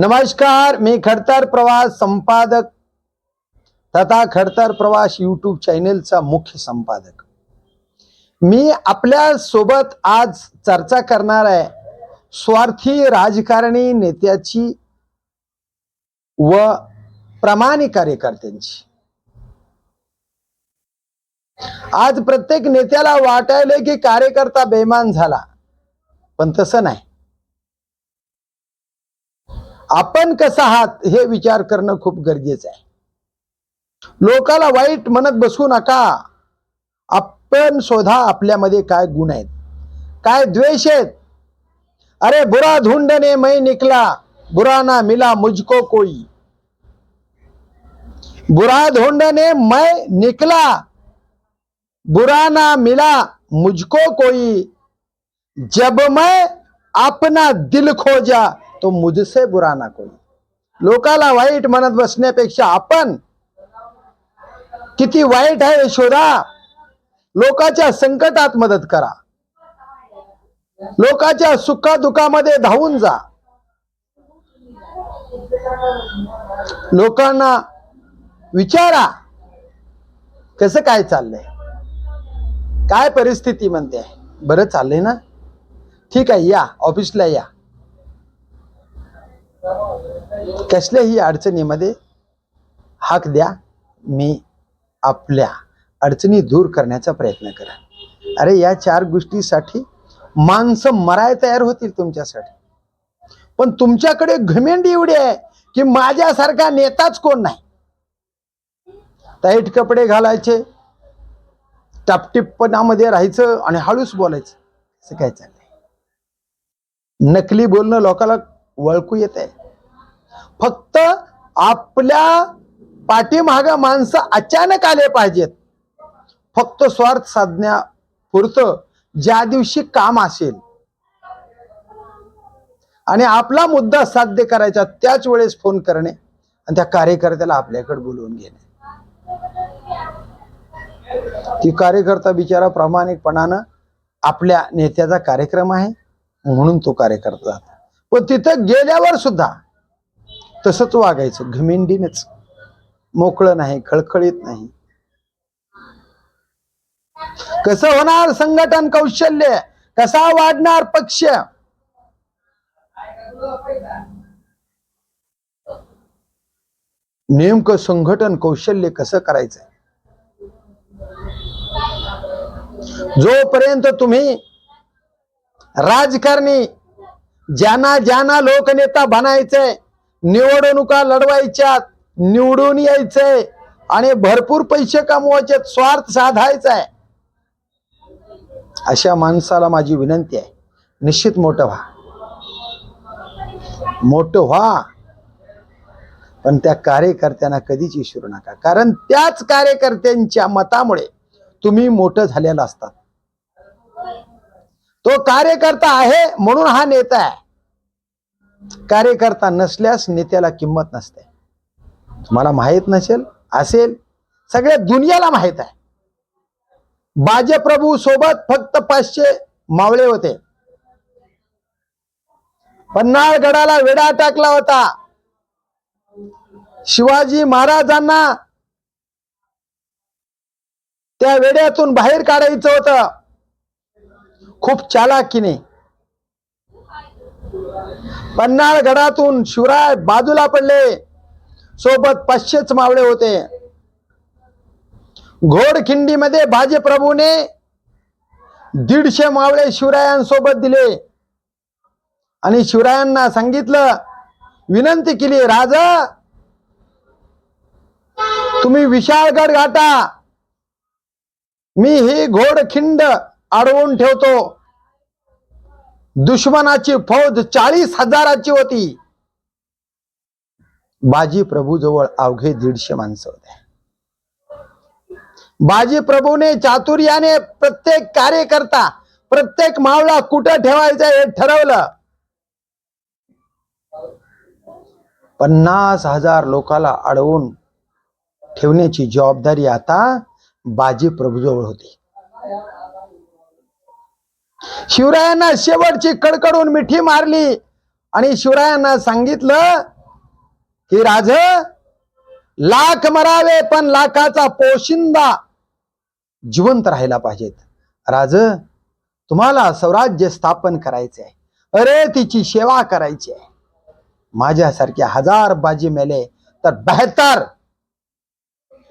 नमस्कार मी खडतर प्रवास संपादक तथा खडतर प्रवास यूट्यूब चॅनेलचा मुख्य संपादक. मी आपल्यासोबत आज चर्चा करणार आहे स्वार्थी राजकारणी नेत्याची व प्रामाणिक कार्यकर्त्यांची. आज प्रत्येक नेत्याला वाटायले की कार्यकर्ता बेमान झाला पण तसं नाही. आपण कसं आहात हे विचार करणं खूप गरजेचं आहे. लोकाला वाईट म्हणत बसू नका. आपण शोधा आपल्यामध्ये काय गुण आहेत? काय द्वेष आहेत? अरे बुरा धुंडने मै निकला बुरा ना मिला मुझको कोई. बुरा धोंडने मैं निकला बुरा ना मिला मुझको कोई. जब मैं अपना दिल खोजा तो मुझसे बुरा ना कोई। लोकाला वाईट म्हणत बसण्यापेक्षा आपण किती वाईट आहे शोधा. लोकाच्या संकटात मदत करा. लोकाच्या सुखादुखामध्ये धावून जा. लोकांना विचारा कसं काय चाललंय. काय परिस्थिती म्हणते. बरं चाललंय ना? ठीक आहे या ऑफिसला या. कसल्याही अडचणीमध्ये हाक द्या. मी आपल्या अडचणी दूर करण्याचा प्रयत्न करा अरे या चार गोष्टीसाठी माणसं मराय तयार होतील तुमच्यासाठी. पण तुमच्याकडे घमेंडी एवढी आहे की माझ्यासारखा नेताच कोण नाही. टाईट कपडे घालायचे टापटिप्पणामध्ये राहायचं आणि हळूच बोलायचं. असं काय चाललंय? नकली बोलणं लोकांना वळकू येत आहे फक्त आपल्या पाठीमाग माणसं अचानक आले पाहिजेत. फक्त स्वार्थ साधण्यापुरतं ज्या दिवशी काम असेल. आणि आपला मुद्दा साध्य करायचा त्याच वेळेस फोन करणे आणि त्या कार्यकर्त्याला आपल्याकडे बोलवून घेणे. ती कार्यकर्ता बिचारा प्रामाणिकपणानं आपल्या नेत्याचा कार्यक्रम आहे. म्हणून तो कार्यकर्ता पण तिथं गेल्यावर सुद्धा तसंच वागायचं. घमेंडीनेच. मोकळं नाही खळखळीत नाही. कसं होणार संघटन कौशल्य? कसा वाढणार पक्ष? नेमकं संघटन कौशल्य कसं करायचं जोपर्यंत तुम्ही राजकारणी ज्यांना ज्यांना लोकनेता बनायचंय निवडणुका लढवायच्यात निवडून यायचंय आणि भरपूर पैसे कमवायचे स्वार्थ साधायचा आहे. अशा माणसाला माझी विनंती आहे. निश्चित मोठं व्हा. मोठं व्हा. पण त्या कार्यकर्त्यांना कधीच विसरू नका. कारण त्याच कार्यकर्त्यांच्या मतामुळे तुम्ही मोठं झालेला असतात. तो कार्यकर्ता आहे म्हणून हा नेता आहे. कार्यकर्ता नसल्यास नेत्याला किंमत नसते. तुम्हाला माहीत नसेल असेल सगळ्या दुनियाला माहीत आहे. बाजेप्रभू सोबत फक्त पाचशे मावळे होते. पन्हाळगडाला वेढा टाकला होता. शिवाजी महाराजांना त्या वेड्यातून बाहेर काढायचं होतं. खूप चालाकीने. पन्हाळगडातून शिवराय बाजूला पडले. सोबत पाचशेच मावळे होते. घोडखिंडीमध्ये बाजीप्रभूने दीडशे मावळे शिवरायांसोबत दिले. आणि शिवरायांना सांगितलं विनंती केली राजा तुम्ही विशाळगड घाटा. मी ही घोडखिंड अडवून ठेवतो. दुश्मनाची फौज चाळीस हजाराची होती. बाजी प्रभू जवळ अवघे दीडशे माणसं होते. बाजी प्रभूने चातुर्याने प्रत्येक कार्यकर्ता प्रत्येक मावळा कुठं ठेवायचं हे ठरवलं. पन्नास हजार लोकाला अडवून ठेवण्याची जबाबदारी आता बाजी प्रभूजवळ होती. शिवरायांना शेवटची कडकडून मिठी मारली. आणि शिवरायांना सांगितलं की राज लाख मरावे पण लाखाचा पोशिंदा जिवंत राहायला पाहिजेत. राज तुम्हाला स्वराज्य स्थापन करायचे आहे अरे तिची सेवा करायची आहे. माझ्यासारखे हजार बाजी मेले तर बेहतर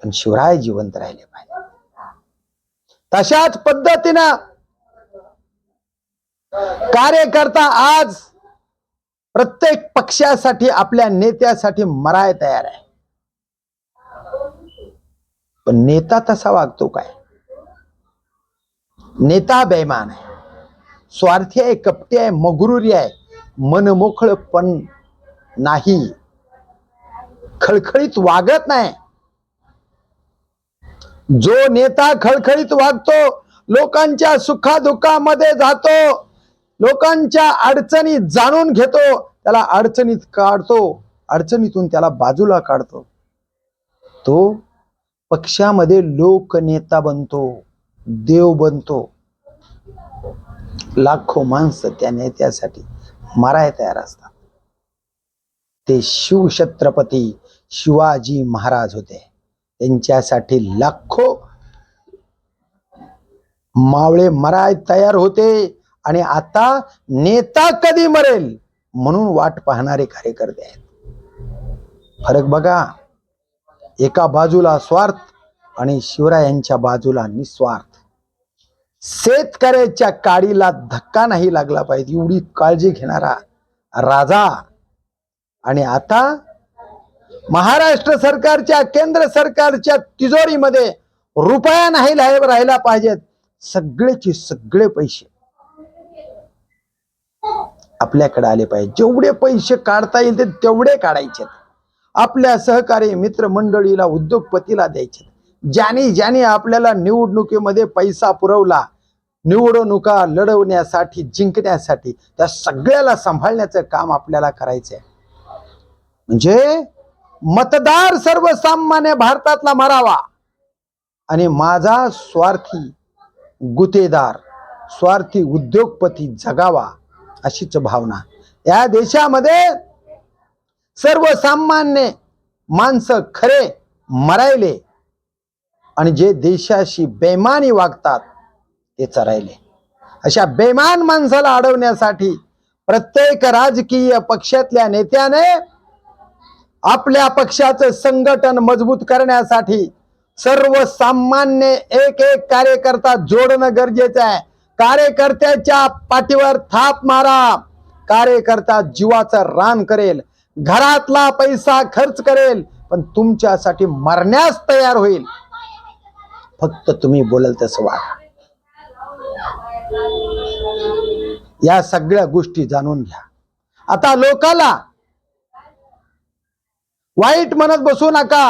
पण शिवराय जिवंत राहिले पाहिजे तशाच पद्धतीनं कार्यकर्ता आज प्रत्येक पक्षासाठी आपल्या नेत्यासाठी मराय तयार आहे. पण नेता तसा वागतो काय? नेता बेमान आहे. स्वार्थी आहे कपटी आहे मगरुरी आहे. मनमोखळ पण नाही. खळखळीत वागत नाही. जो नेता खळखळीत वागतो लोकांच्या सुखादुःखामध्ये जातो. लोकांच्या अडचणी जाणून घेतो त्याला अडचणीत काढतो अडचणीतून त्याला बाजूला काढतो. तो पक्षामध्ये लोकनेता बनतो देव बनतो. लाखो माणसं त्या नेत्यासाठी माराय तयार असतात. ते शिवछत्रपती शिवाजी महाराज होते. त्यांच्यासाठी लाखो मावळे मराय तयार होते. आणि आता नेता कधी मरेल म्हणून वाट पाहणारे कार्यकर्ते आहेत. फरक बघा एका बाजूला स्वार्थ आणि शिवरायांच्या बाजूला निस्वार्थ. शेतकऱ्याच्या काडीला धक्का नाही लागला पाहिजे एवढी काळजी घेणारा राजा. आणि आता महाराष्ट्र सरकारच्या केंद्र सरकारच्या तिजोरीमध्ये रुपया नाही राहिला पाहिजेत सगळेचे सगळे पैसे. आपल्याकडे आले पाहिजे. जेवढे पैसे काढता येईल ते तेवढे काढायचे आपल्या सहकारी मित्र मंडळीला उद्योगपतीला द्यायचे ज्याने ज्याने आपल्याला निवडणुकीमध्ये पैसा पुरवला निवडणुका लढवण्यासाठी जिंकण्यासाठी त्या सगळ्याला सांभाळण्याचं काम आपल्याला करायचंय म्हणजे मतदार सर्वसामान्य भारतातला मरावा. आणि माझा स्वार्थी गुतेदार स्वार्थी उद्योगपती जगावा. अशीच भावना. या देशामध्ये सर्वसामान्य माणसं खरे मरायले आणि जे देशाशी बेमानी वागतात ते चरायले. अशा बेमान माणसाला अडवण्यासाठी प्रत्येक राजकीय पक्षातल्या नेत्याने आपल्या पक्षाचं संघटन मजबूत करण्यासाठी सर्वसामान्य एक एक कार्यकर्ता जोडणं गरजेचं आहे. कार्यकर्त्याच्या पाठीवर थाप मारा. कार्यकर्ता जीवाचं रान करेल घरातला पैसा खर्च करेल पण तुमच्यासाठी मरण्यास तयार होईल. फक्त तुम्ही बोलाल तसं वागा. या सगळ्या गोष्टी जाणून घ्या. आता लोकाला वाईट म्हणत बसू नका.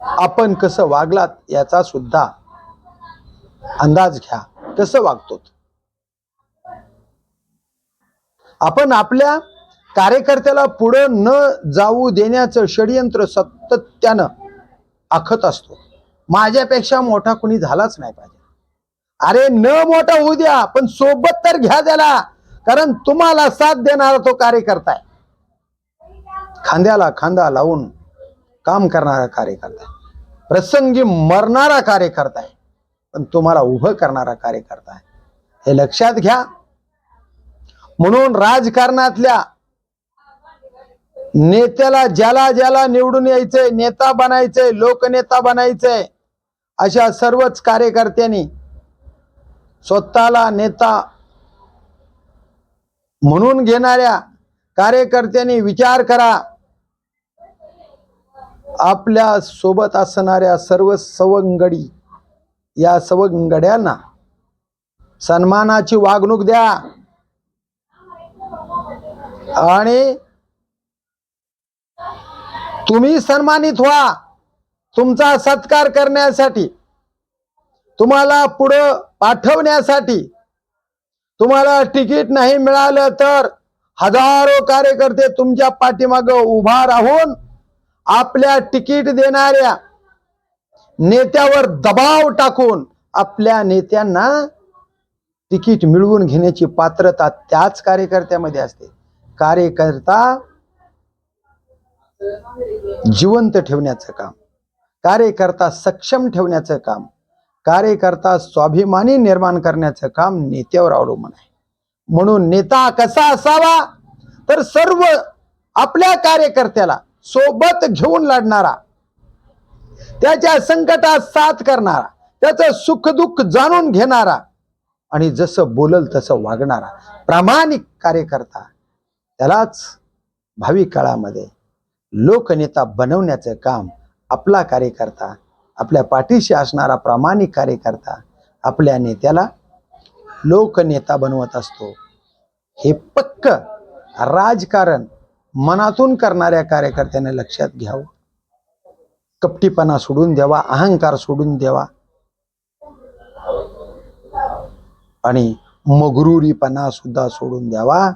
आपण कसं वागलात याचा सुद्धा अंदाज घ्या. कसं वागतो आपण आपल्या कार्यकर्त्याला पुढं न जाऊ देण्याचं षडयंत्र सातत्यानं आखत असतो. माझ्यापेक्षा मोठा कुणी झालाच नाही पाहिजे. अरे न मोठा होऊ द्या पण सोबत तर घ्या त्याला. कारण तुम्हाला साथ देणारा तो कार्यकर्ता आहे. खांद्याला खांदा लावून काम करणारा कार्यकर्ता आहे. प्रसंगी मरणारा कार्यकर्ता आहे. पण तुम्हाला उभं करणारा कार्यकर्ता आहे. हे लक्षात घ्या. म्हणून राजकारणातल्या नेत्याला ज्याला ज्याला निवडून यायचंय नेता बनायचंय लोकनेता बनायचंय अशा सर्वच कार्यकर्त्यांनी स्वतःला नेता म्हणून घेणाऱ्या कार्यकर्त्यांनी विचार करा. आपल्यासोबत असणाऱ्या सर्व सवंगडी या सवंगड्यांना सन्मानाची वागणूक द्या. आणि तुम्ही सन्मानित व्हा. तुमचा सत्कार करण्यासाठी तुम्हाला पुढं पाठवण्यासाठी तुम्हाला तिकीट नाही मिळालं तर हजारो कार्यकर्ते तुमच्या पाठीमाग उभा राहून आपल्या तिकीट देणाऱ्या नेत्यावर दबाव टाकून आपल्या नेत्यांना तिकीट मिळवून घेण्याची पात्रता त्याच कार्यकर्त्यामध्ये असते. कार्यकर्ता जिवंत ठेवण्याचं काम कार्यकर्ता सक्षम ठेवण्याचं काम कार्यकर्ता स्वाभिमानी निर्माण करण्याचं काम नेत्यावर अवलंबून आहे. म्हणून नेता कसा असावा तर सर्व आपल्या कार्यकर्त्याला सोबत घेऊन लढणारा त्याच्या संकटात साथ करणारा त्याचं सुखदुःख जाणून घेणारा आणि जसं बोलल तसं वागणारा प्रामाणिक कार्यकर्ता त्यालाच भावी काळामध्ये लोकनेता बनवण्याचं काम आपला कार्यकर्ता आपल्या पाठीशी असणारा प्रामाणिक कार्यकर्ता आपल्या नेत्याला लोकनेता बनवत असतो. हे पक्क राजकारण मनातून करणाऱ्या कार्यकर्त्याने लक्षात घ्यावं. कपटीपणा सोडून द्यावा अहंकार सोडून द्यावा. आणि मगरुरीपणा सुद्धा सोडून द्यावा.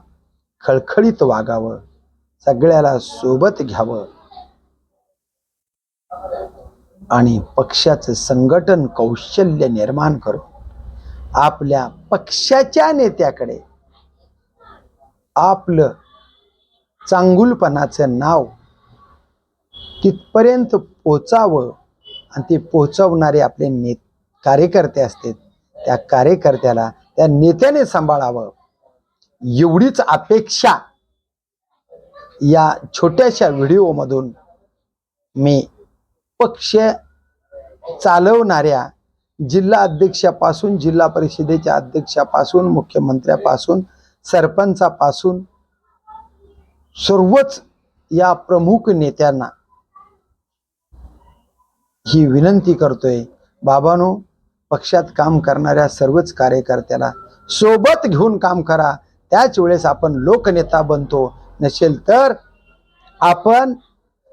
खळखळीत वागावं. सगळ्याला सोबत घ्यावं. आणि पक्षाचं संघटन कौशल्य निर्माण करून आपल्या पक्षाच्या नेत्याकडे आपलं चांगुलपणाचं नाव तिथपर्यंत पोचावं आणि ते पोचवणारे आपले ने कार्यकर्ते असतात. त्या कार्यकर्त्याला त्या नेत्याने सांभाळावं. एवढीच अपेक्षा या छोट्याशा व्हिडिओमधून मी पक्ष चालवणाऱ्या जिल्हा अध्यक्षापासून जिल्हा परिषदेच्या अध्यक्षापासून मुख्यमंत्र्यापासून सरपंचापासून सर्वच या प्रमुख नेत्यांना ही विनंती करतोय बाबानो पक्षात काम करणाऱ्या सर्वच कार्यकर्त्याला सोबत घेऊन काम करा. त्याच वेळेस आपण लोकनेता बनतो. नसेल तर आपण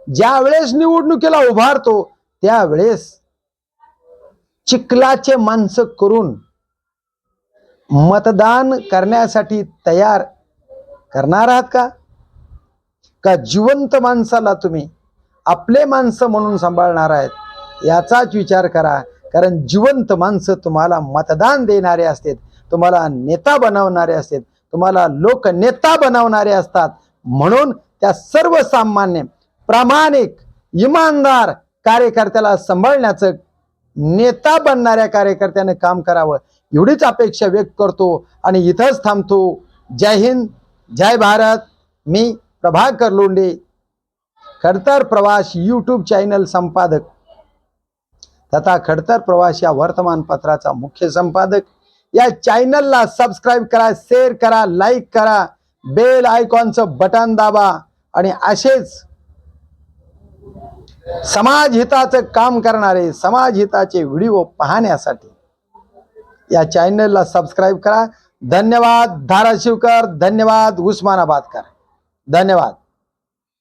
ज्या वेळेस निवडणुकीला उभारतो त्यावेळेस चिखलाचे माणसं करून मतदान करण्यासाठी तयार करणार आहात का? का जिवंत माणसाला तुम्ही आपले माणसं म्हणून सांभाळणार आहेत? याचाच विचार करा. कारण जिवंत माणसं तुम्हाला मतदान देणारे असतात तुम्हाला नेता बनवणारे असतात तुम्हाला लोकनेता बनवणारे असतात. म्हणून त्या सर्वसामान्य प्रामाणिक इमानदार कार्यकर्त्याला सांभाळण्याचं नेता बनणाऱ्या कार्यकर्त्याने काम करावं. एवढीच अपेक्षा व्यक्त करतो आणि इथंच थांबतो. जय हिंद जय भारत. मी प्रभाकर लोंडे खडतर प्रवास यूट्यूब चॅनल संपादक. तथा खडतर प्रवास या वर्तमानपत्राचा मुख्य संपादक. या चॅनलला सबस्क्राईब करा शेअर करा लाईक करा बेल आयकॉनचं बटन दाबा आणि असेच समाज हिताचं काम करणारे समाज हिताचे व्हिडिओ पाहण्यासाठी या चॅनलला सबस्क्राईब करा. धन्यवाद धाराशिवकर धन्यवाद उस्मानाबादकर. धन्यवाद.